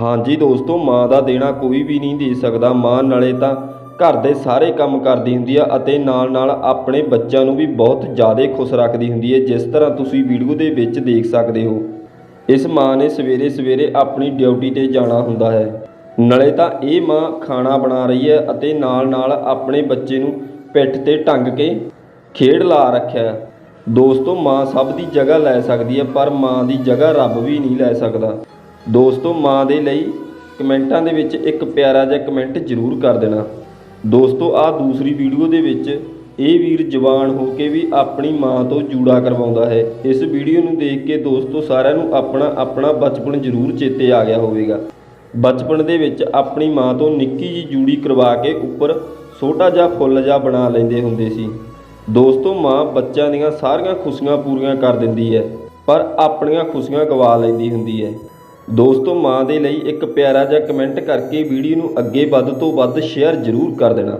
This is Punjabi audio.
ਹਾਂਜੀ ਦੋਸਤੋ, ਮਾਂ ਦਾ ਦੇਣਾ ਕੋਈ ਵੀ ਨਹੀਂ ਦੇ ਸਕਦਾ। ਮਾਂ ਨਾਲੇ ਤਾਂ ਘਰ ਦੇ ਸਾਰੇ ਕੰਮ ਕਰਦੀ ਹੁੰਦੀ ਆ ਅਤੇ ਨਾਲ ਨਾਲ ਆਪਣੇ ਬੱਚਿਆਂ ਨੂੰ ਵੀ ਬਹੁਤ ਜ਼ਿਆਦਾ ਖੁਸ਼ ਰੱਖਦੀ ਹੁੰਦੀ ਹੈ ਜਿਸ ਤਰ੍ਹਾਂ ਤੁਸੀਂ ਵੀਡੀਓ ਦੇ ਵਿੱਚ ਦੇਖ ਸਕਦੇ ਹੋ। ਇਸ ਮਾਂ ਨੇ ਸਵੇਰੇ ਸਵੇਰੇ ਆਪਣੀ ਡਿਊਟੀ ਤੇ ਜਾਣਾ ਹੁੰਦਾ ਹੈ। ਨਾਲੇ ਤਾਂ ਇਹ ਮਾਂ ਖਾਣਾ ਬਣਾ ਰਹੀ ਹੈ ਅਤੇ ਨਾਲ ਨਾਲ ਆਪਣੇ ਬੱਚੇ ਨੂੰ ਪਿੱਠ ਤੇ ਟੰਗ ਕੇ ਖੇਡ ਲਾ ਰੱਖਿਆ ਦੋਸਤੋ, ਮਾਂ ਸਭ ਦੀ ਜਗ੍ਹਾ ਲੈ ਸਕਦੀ ਹੈ, ਪਰ ਮਾਂ ਦੀ ਜਗ੍ਹਾ ਰੱਬ ਵੀ ਨਹੀਂ ਲੈ ਸਕਦਾ। ਦੋਸਤੋ, ਮਾਂ ਦੇ ਲਈ ਕਮੈਂਟਾਂ ਦੇ ਵਿੱਚ ਇੱਕ ਪਿਆਰਾ ਜਿਹਾ ਕਮੈਂਟ ਜ਼ਰੂਰ ਕਰ ਦੇਣਾ। ਦੋਸਤੋ, ਆਹ ਦੂਸਰੀ ਵੀਡੀਓ ਦੇ ਵਿੱਚ ਇਹ ਵੀਰ ਜਵਾਨ ਹੋ ਕੇ ਵੀ ਆਪਣੀ ਮਾਂ ਤੋਂ ਜੂੜਾ ਕਰਵਾਉਂਦਾ ਹੈ। ਇਸ ਵੀਡੀਓ ਨੂੰ ਦੇਖ ਕੇ ਦੋਸਤੋ, ਸਾਰਿਆਂ ਨੂੰ ਆਪਣਾ ਆਪਣਾ ਬਚਪਨ ਜ਼ਰੂਰ ਚੇਤੇ ਆ ਗਿਆ ਹੋਵੇਗਾ। ਬਚਪਨ ਦੇ ਵਿੱਚ ਆਪਣੀ ਮਾਂ ਤੋਂ ਨਿੱਕੀ ਜੀ ਜੂੜੀ ਕਰਵਾ ਕੇ ਉੱਪਰ ਛੋਟਾ ਜਿਹਾ ਫੁੱਲ ਜਿਹਾ ਬਣਾ ਲੈਂਦੇ ਹੁੰਦੇ ਸੀ। ਦੋਸਤੋ, ਮਾਂ ਬੱਚਿਆਂ ਦੀਆਂ ਸਾਰੀਆਂ ਖੁਸ਼ੀਆਂ ਪੂਰੀਆਂ ਕਰ ਦਿੰਦੀ ਹੈ, ਪਰ ਆਪਣੀਆਂ ਖੁਸ਼ੀਆਂ ਗਵਾ ਲੈਂਦੀ ਹੁੰਦੀ ਹੈ। ਦੋਸਤੋ, ਮਾਂ ਦੇ ਲਈ ਇੱਕ ਪਿਆਰਾ ਜਿਹਾ ਕਮੈਂਟ ਕਰਕੇ ਵੀਡੀਓ ਨੂੰ ਅੱਗੇ ਵੱਧ ਤੋਂ ਵੱਧ ਸ਼ੇਅਰ ਜ਼ਰੂਰ ਕਰ ਦੇਣਾ।